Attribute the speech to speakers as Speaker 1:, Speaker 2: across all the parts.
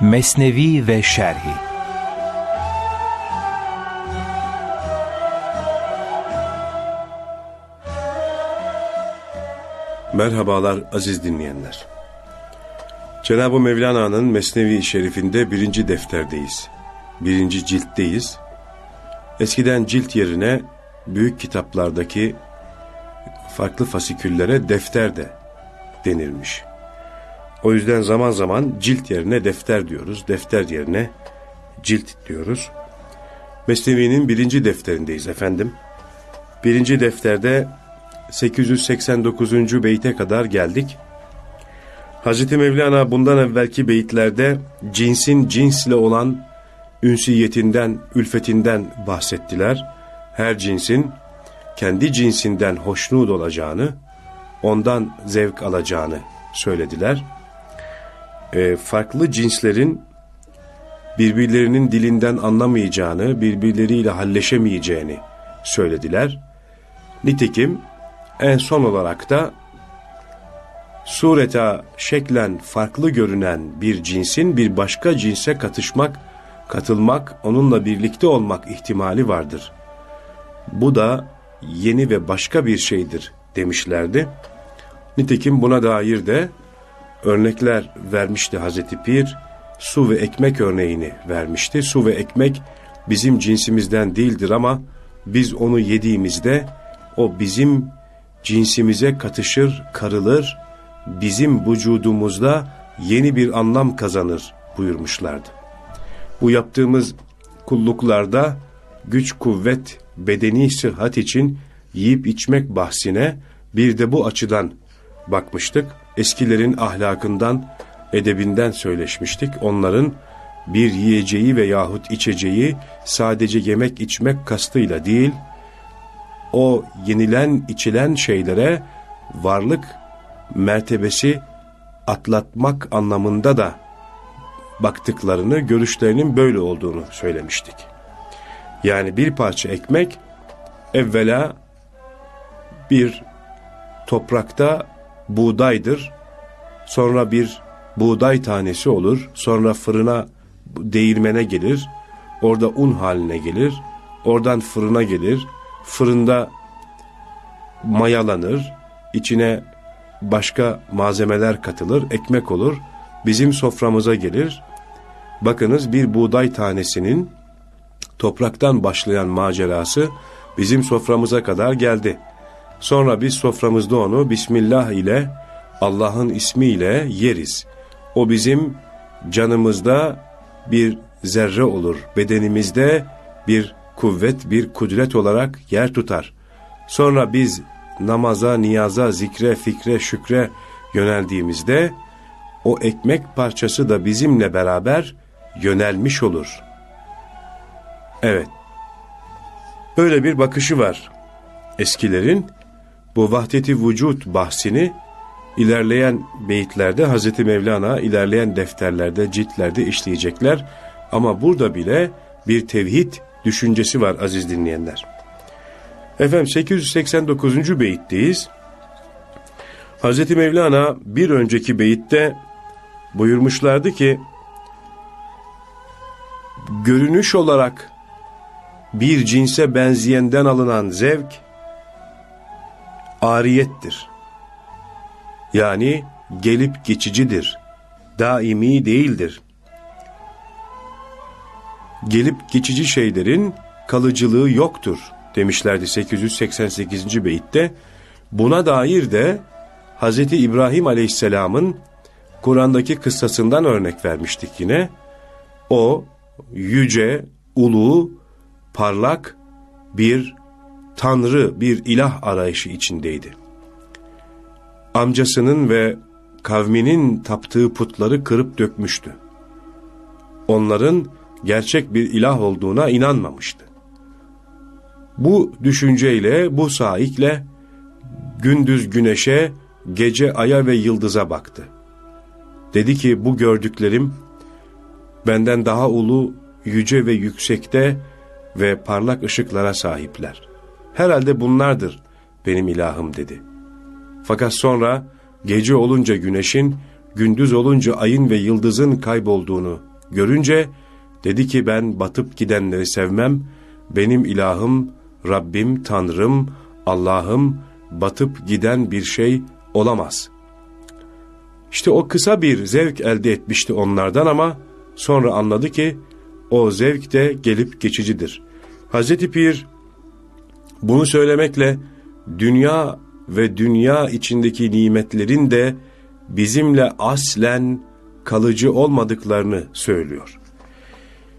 Speaker 1: Mesnevi ve Şerhi
Speaker 2: Merhabalar aziz dinleyenler. Cenab-ı Mevlana'nın Mesnevi Şerifinde birinci defterdeyiz. Birinci ciltteyiz. Eskiden cilt yerine büyük kitaplardaki farklı fasiküllere defter de denilmiş. O yüzden zaman zaman cilt yerine defter diyoruz, defter yerine cilt diyoruz. Mesnevi'nin birinci defterindeyiz efendim. Birinci defterde 889. beyte kadar geldik. Hz. Mevlana bundan evvelki beyitlerde cinsin cinsle olan ünsiyetinden, ülfetinden bahsettiler. Her cinsin kendi cinsinden hoşnut olacağını, ondan zevk alacağını söylediler. E, farklı cinslerin birbirlerinin dilinden anlamayacağını, birbirleriyle halleşemeyeceğini söylediler. Nitekim en son olarak da sureta şeklen farklı görünen bir cinsin bir başka cinse katışmak, katılmak, onunla birlikte olmak ihtimali vardır. Bu da yeni ve başka bir şeydir demişlerdi. Nitekim buna dair de örnekler vermişti Hazreti Pir. Su ve ekmek örneğini vermişti. Su ve ekmek bizim cinsimizden değildir ama biz onu yediğimizde o bizim cinsimize katışır, karılır, bizim vücudumuzda yeni bir anlam kazanır buyurmuşlardı. Bu yaptığımız kulluklarda güç, kuvvet, bedeni sıhhat için yiyip içmek bahsine bir de bu açıdan bakmıştık. Eskilerin ahlakından, edebinden söyleşmiştik. Onların bir yiyeceği ve yahut içeceği sadece yemek içmek kastıyla değil, o yenilen içilen şeylere varlık mertebesi atlatmak anlamında da baktıklarını, görüşlerinin böyle olduğunu söylemiştik. Yani bir parça ekmek evvela bir toprakta buğdaydır. Sonra bir buğday tanesi olur. Sonra fırına, değirmene gelir. Orada un haline gelir. Oradan fırına gelir. Fırında mayalanır. içine başka malzemeler katılır. Ekmek olur. Bizim soframıza gelir. Bakınız bir buğday tanesinin topraktan başlayan macerası bizim soframıza kadar geldi. Sonra biz soframızda onu Bismillah ile Allah'ın ismiyle yeriz. O bizim canımızda bir zerre olur. Bedenimizde bir kuvvet, bir kudret olarak yer tutar. Sonra biz namaza, niyaza, zikre, fikre, şükre yöneldiğimizde o ekmek parçası da bizimle beraber yönelmiş olur. Evet. Böyle bir bakışı var eskilerin. Bu vahdeti vücut bahsini ilerleyen beyitlerde Hz. Mevlana ilerleyen defterlerde, ciltlerde işleyecekler. Ama burada bile bir tevhid düşüncesi var aziz dinleyenler. Efendim 889. beyitteyiz. Hz. Mevlana bir önceki beyitte buyurmuşlardı ki görünüş olarak bir cinse benzeyenden alınan zevk ariyettir. Yani gelip geçicidir. Daimi değildir. Gelip geçici şeylerin kalıcılığı yoktur demişlerdi 888. beyitte. Buna dair de Hz. İbrahim Aleyhisselam'ın Kur'an'daki kıssasından örnek vermiştik yine. O yüce, ulu, parlak bir tanrı, bir ilah arayışı içindeydi. Amcasının ve kavminin taptığı putları kırıp dökmüştü. Onların gerçek bir ilah olduğuna inanmamıştı. Bu düşünceyle, bu saikle gündüz güneşe, gece aya ve yıldıza baktı. Dedi ki bu gördüklerim benden daha ulu, yüce ve yüksekte ve parlak ışıklara sahipler. Herhalde bunlardır benim ilahım dedi. Fakat sonra gece olunca güneşin, gündüz olunca ayın ve yıldızın kaybolduğunu görünce dedi ki ben batıp gidenleri sevmem. Benim ilahım, Rabbim, Tanrım, Allah'ım batıp giden bir şey olamaz. İşte o kısa bir zevk elde etmişti onlardan ama sonra anladı ki o zevk de gelip geçicidir. Hazreti Pir bunu söylemekle dünya ve dünya içindeki nimetlerin de bizimle aslen kalıcı olmadıklarını söylüyor.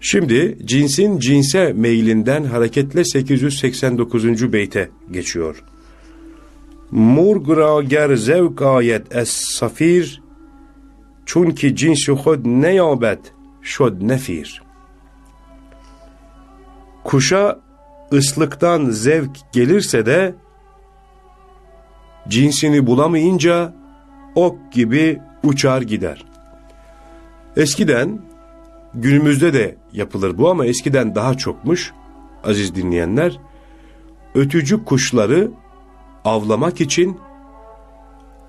Speaker 2: Şimdi cinsin cinse meylinden hareketle 889. beyte geçiyor. Murgra ger zevk ayet es safir çünkü cinsi hod ne yabet şod nefir. Kuşa ıslıktan zevk gelirse de cinsini bulamayınca ok gibi uçar gider. Eskiden günümüzde de yapılır bu ama eskiden daha çokmuş aziz dinleyenler. Ötücü kuşları avlamak için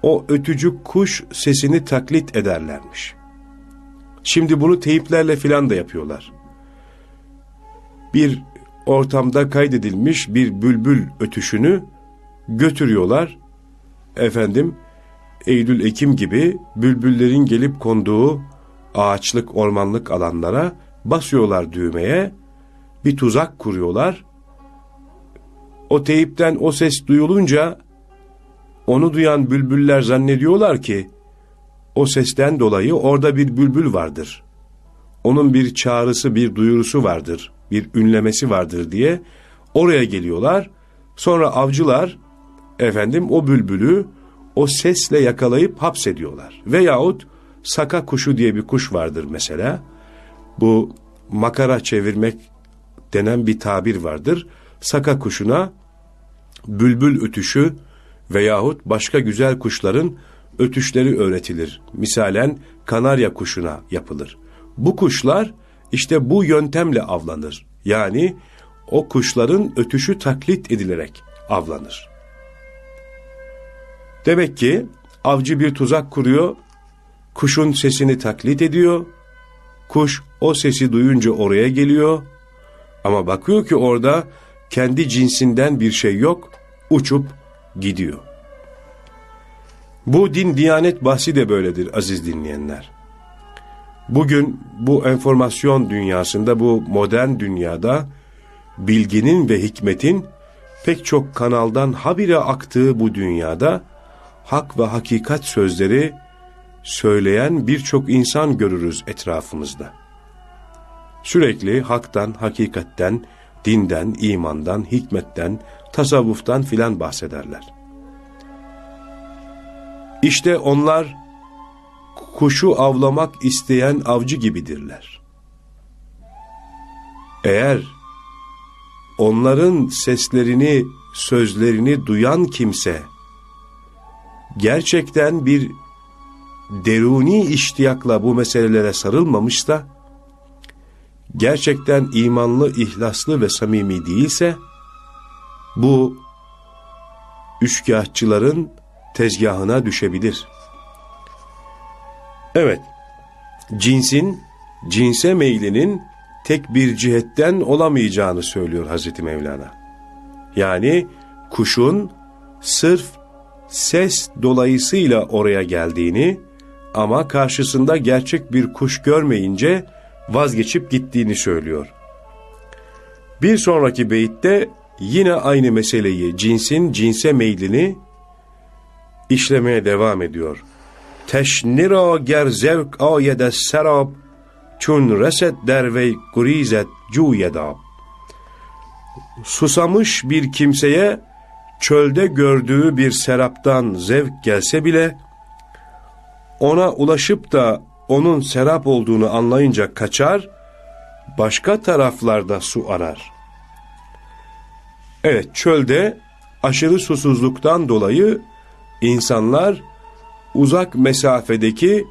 Speaker 2: o ötücü kuş sesini taklit ederlermiş. Şimdi bunu teyiplerle filan da yapıyorlar. Bir ortamda kaydedilmiş bir bülbül ötüşünü götürüyorlar. Efendim Eylül-Ekim gibi bülbüllerin gelip konduğu ağaçlık ormanlık alanlara basıyorlar düğmeye. Bir tuzak kuruyorlar. O teyipten o ses duyulunca onu duyan bülbüller zannediyorlar ki o sesten dolayı orada bir bülbül vardır. Onun bir çağrısı, bir duyurusu vardır, bir ünlemesi vardır diye oraya geliyorlar. Sonra avcılar efendim o bülbülü o sesle yakalayıp hapsediyorlar. Veyahut saka kuşu diye bir kuş vardır mesela. Bu makara çevirmek denen bir tabir vardır. Saka kuşuna bülbül ötüşü veyahut başka güzel kuşların ötüşleri öğretilir. Misalen kanarya kuşuna yapılır. Bu kuşlar işte bu yöntemle avlanır. Yani o kuşların ötüşü taklit edilerek avlanır. Demek ki avcı bir tuzak kuruyor, kuşun sesini taklit ediyor, kuş o sesi duyunca oraya geliyor ama bakıyor ki orada kendi cinsinden bir şey yok, uçup gidiyor. Bu din diyanet bahsi de böyledir aziz dinleyenler. Bugün bu enformasyon dünyasında, bu modern dünyada bilginin ve hikmetin pek çok kanaldan habire aktığı bu dünyada hak ve hakikat sözleri söyleyen birçok insan görürüz etrafımızda. Sürekli haktan, hakikatten, dinden, imandan, hikmetten, tasavvuftan filan bahsederler. İşte onlar kuşu avlamak isteyen avcı gibidirler. Eğer onların seslerini, sözlerini duyan kimse gerçekten bir deruni iştiyakla bu meselelere sarılmamışsa, gerçekten imanlı, ihlaslı ve samimi değilse, bu üçkağıtçıların tezgahına düşebilir. Evet, cinsin, cinse meylinin tek bir cihetten olamayacağını söylüyor Hazreti Mevlana. Yani kuşun sırf ses dolayısıyla oraya geldiğini ama karşısında gerçek bir kuş görmeyince vazgeçip gittiğini söylüyor. Bir sonraki beyitte yine aynı meseleyi, cinsin cinse meylini işlemeye devam ediyor. Teşnira ger zevk ayede serab çun reset dervey gurizet cuyedab. Susamış bir kimseye çölde gördüğü bir seraptan zevk gelse bile ona ulaşıp da onun serap olduğunu anlayınca kaçar, başka taraflarda su arar. Evet çölde aşırı susuzluktan dolayı insanlar uzak mesafedeki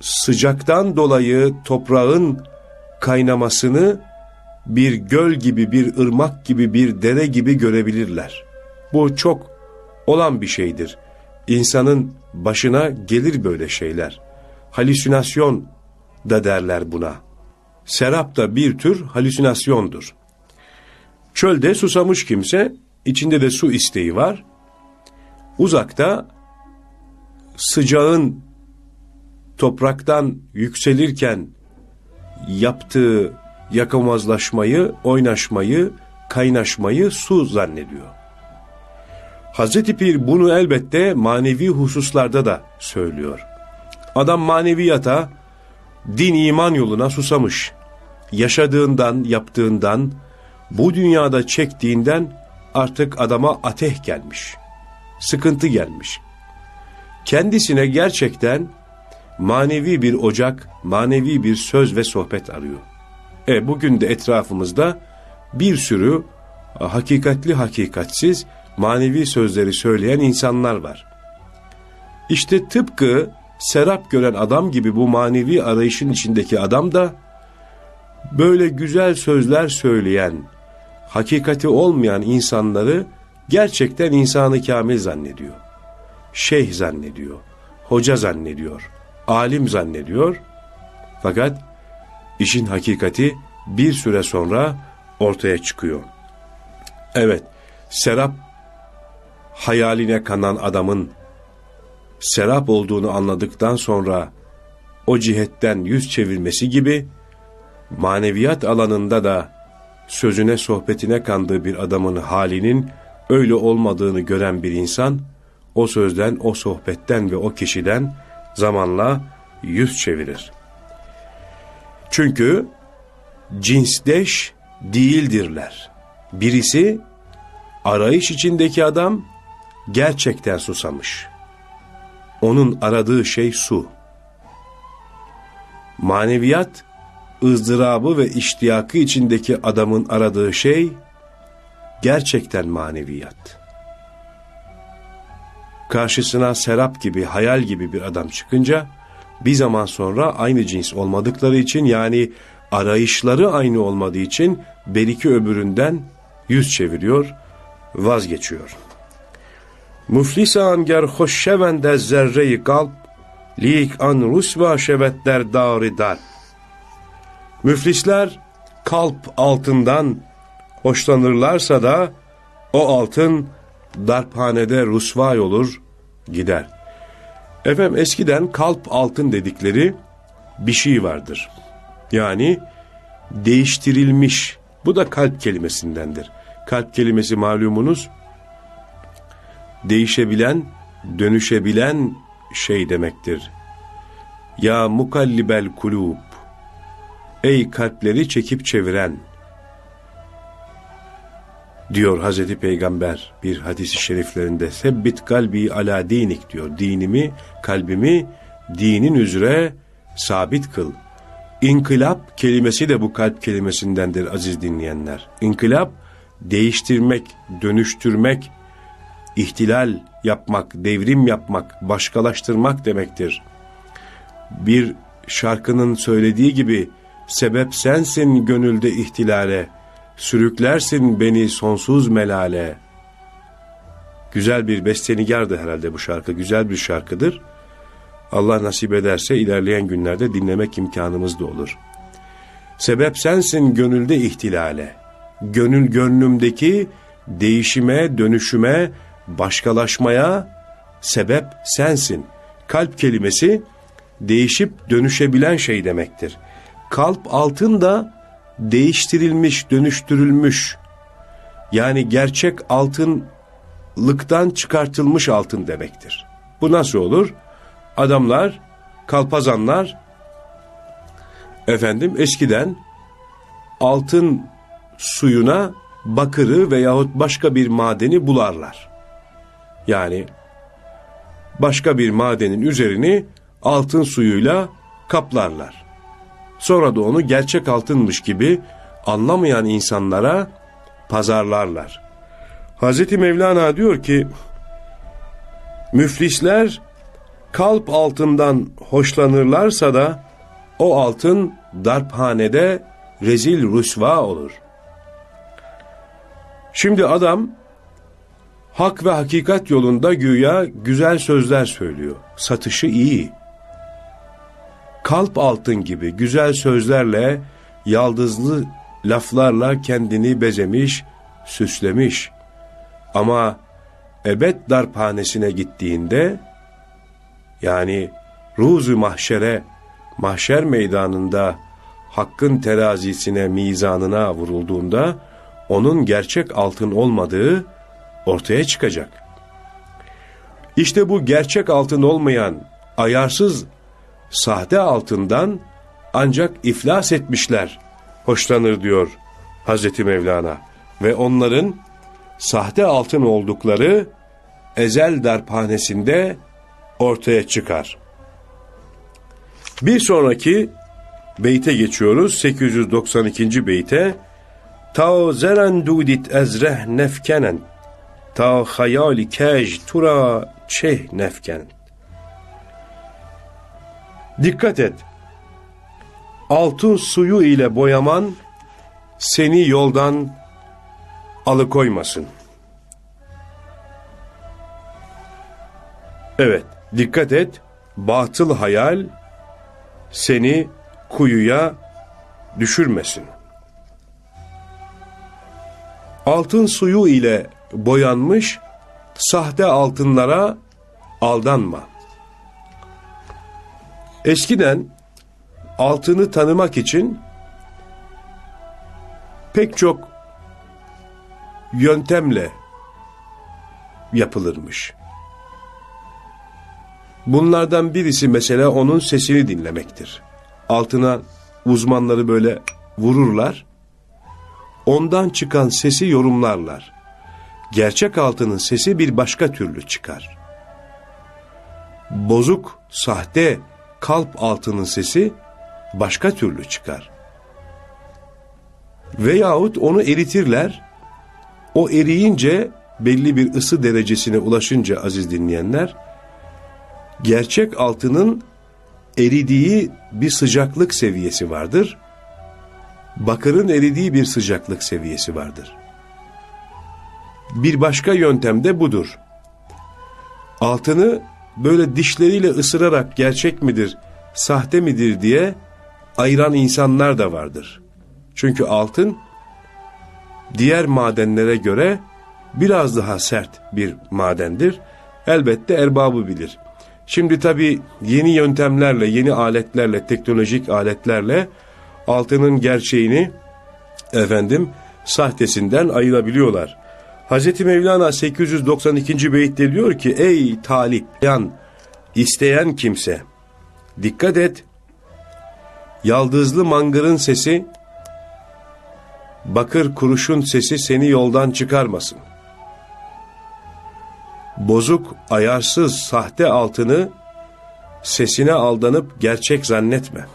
Speaker 2: sıcaktan dolayı toprağın kaynamasını bir göl gibi, bir ırmak gibi, bir dere gibi görebilirler. Bu çok olan bir şeydir. İnsanın başına gelir böyle şeyler. Halüsinasyon da derler buna. Serap da bir tür halüsinasyondur. Çölde susamış kimse, içinde de su isteği var. Uzakta sıcağın topraktan yükselirken yaptığı yakamazlaşmayı, oynaşmayı, kaynaşmayı su zannediyor. Hazreti Pir bunu elbette manevi hususlarda da söylüyor. Adam maneviyata, din iman yoluna susamış. Yaşadığından, yaptığından, bu dünyada çektiğinden artık adama ateh gelmiş. Sıkıntı gelmiş. Kendisine gerçekten manevi bir ocak, manevi bir söz ve sohbet arıyor. E bugün de etrafımızda bir sürü hakikatli hakikatsiz manevi sözleri söyleyen insanlar var. İşte tıpkı serap gören adam gibi bu manevi arayışın içindeki adam da böyle güzel sözler söyleyen, hakikati olmayan insanları gerçekten insanı kamil zannediyor. Şeyh zannediyor, hoca zannediyor, alim zannediyor. Fakat işin hakikati bir süre sonra ortaya çıkıyor. Evet, serap hayaline kanan adamın serap olduğunu anladıktan sonra o cihetten yüz çevirmesi gibi maneviyat alanında da sözüne sohbetine kandığı bir adamın halinin öyle olmadığını gören bir insan o sözden, o sohbetten ve o kişiden zamanla yüz çevirir. Çünkü cinsdeş değildirler. Birisi arayış içindeki adam gerçekten susamış. Onun aradığı şey su. Maneviyat ızdırabı ve iştiyakı içindeki adamın aradığı şey gerçekten maneviyat. Karşısına serap gibi, hayal gibi bir adam çıkınca bir zaman sonra aynı cins olmadıkları için yani arayışları aynı olmadığı için belki öbüründen yüz çeviriyor, vazgeçiyor. Müflisan ger hoş şevende zerreyi kalp, lik an rusva şevetler dari dar. Müflisler kalp altından hoşlanırlarsa da o altın darphanede rusvay olur, gider. Efendim eskiden kalp altın dedikleri bir şey vardır. Yani değiştirilmiş. Bu da kalp kelimesindendir. Kalp kelimesi malumunuz değişebilen, dönüşebilen şey demektir. Ya mukallibel kulub Ey kalpleri çekip çeviren diyor Hazreti Peygamber bir hadisi şeriflerinde sebbit kalbi ala dinik diyor. Dinimi, kalbimi dinin üzere sabit kıl. İnkılap kelimesi de bu kalp kelimesindendir aziz dinleyenler. İnkılap değiştirmek, dönüştürmek, ihtilal yapmak, devrim yapmak, başkalaştırmak demektir. Bir şarkının söylediği gibi sebep sensin gönülde ihtilale, sürüklersin beni sonsuz melale. Güzel bir bestenigardı herhalde bu şarkı, güzel bir şarkıdır. Allah nasip ederse ilerleyen günlerde dinlemek imkanımız da olur. Sebep sensin gönülde ihtilale. Gönül gönlümdeki değişime, dönüşüme, başkalaşmaya sebep sensin. Kalp kelimesi değişip dönüşebilen şey demektir. Kalp altın da değiştirilmiş, dönüştürülmüş. Yani gerçek altınlıktan çıkartılmış altın demektir. Bu nasıl olur? Adamlar, kalpazanlar efendim eskiden altın suyuna bakırı veyahut başka bir madeni bularlar. Yani başka bir madenin üzerini altın suyuyla kaplarlar. Sonra da onu gerçek altınmış gibi anlamayan insanlara pazarlarlar. Hazreti Mevlana diyor ki, müflisler kalp altından hoşlanırlarsa da o altın darphanede rezil rüsva olur. Şimdi adam hak ve hakikat yolunda güya güzel sözler söylüyor. Satışı iyi. Kalp altın gibi güzel sözlerle, yaldızlı laflarla kendini bezemiş, süslemiş. Ama ebed darphanesine gittiğinde, yani ruzu mahşere, mahşer meydanında hakkın terazisine, mizanına vurulduğunda, onun gerçek altın olmadığı ortaya çıkacak. İşte bu gerçek altın olmayan, ayarsız, sahte altından ancak iflas etmişler hoşlanır diyor Hazreti Mevlana. Ve onların sahte altın oldukları ezel darphanesinde ortaya çıkar. Bir sonraki beyte geçiyoruz. 892. beyte. Ta zeren dudit ezreh nefkenen ta hayali kej tura çeh nefken. Dikkat et. Altın suyu ile boyaman seni yoldan alıkoymasın. Evet, dikkat et. Batıl hayal seni kuyuya düşürmesin. Altın suyu ile boyanmış sahte altınlara aldanma. Eskiden altını tanımak için pek çok yöntemle yapılırmış. Bunlardan birisi mesela onun sesini dinlemektir. Altına uzmanları böyle vururlar. Ondan çıkan sesi yorumlarlar. Gerçek altının sesi bir başka türlü çıkar. Bozuk, sahte kalp altının sesi başka türlü çıkar. Veyahut onu eritirler. O eriyince belli bir ısı derecesine ulaşınca aziz dinleyenler, gerçek altının eridiği bir sıcaklık seviyesi vardır. Bakırın eridiği bir sıcaklık seviyesi vardır. Bir başka yöntem de budur. Altını böyle dişleriyle ısırarak gerçek midir, sahte midir diye ayıran insanlar da vardır. Çünkü altın diğer madenlere göre biraz daha sert bir madendir. Elbette erbabı bilir. Şimdi tabi yeni yöntemlerle, yeni aletlerle, teknolojik aletlerle altının gerçeğini efendim sahtesinden ayırabiliyorlar. Hz. Mevlana 892. beytte diyor ki ey talip yan isteyen kimse dikkat et yaldızlı mangırın sesi bakır kuruşun sesi seni yoldan çıkarmasın. Bozuk, ayarsız, sahte altını sesine aldanıp gerçek zannetme.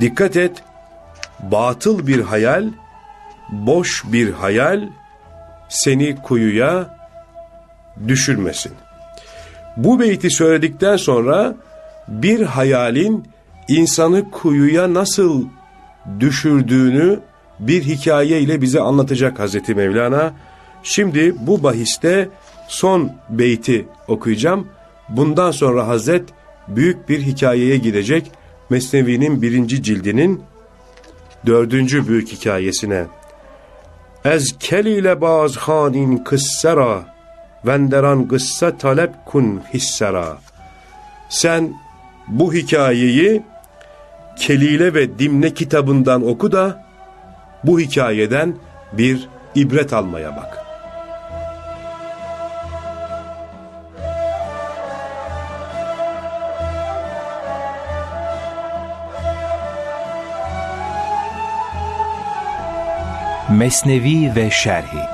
Speaker 2: Dikkat et, batıl bir hayal, boş bir hayal seni kuyuya düşürmesin. Bu beyti söyledikten sonra bir hayalin insanı kuyuya nasıl düşürdüğünü bir hikaye ile bize anlatacak Hazreti Mevlana. Şimdi bu bahiste son beyti okuyacağım. Bundan sonra Hazret büyük bir hikayeye gidecek. Mesnevi'nin birinci cildinin dördüncü büyük hikayesine. Ez keliyle baz hanin kıssera, venderan kıssa talep kun hissera. Sen bu hikayeyi Kelile ve Dimne kitabından oku da bu hikayeden bir ibret almaya bak.
Speaker 1: Mesnevi ve Şerhi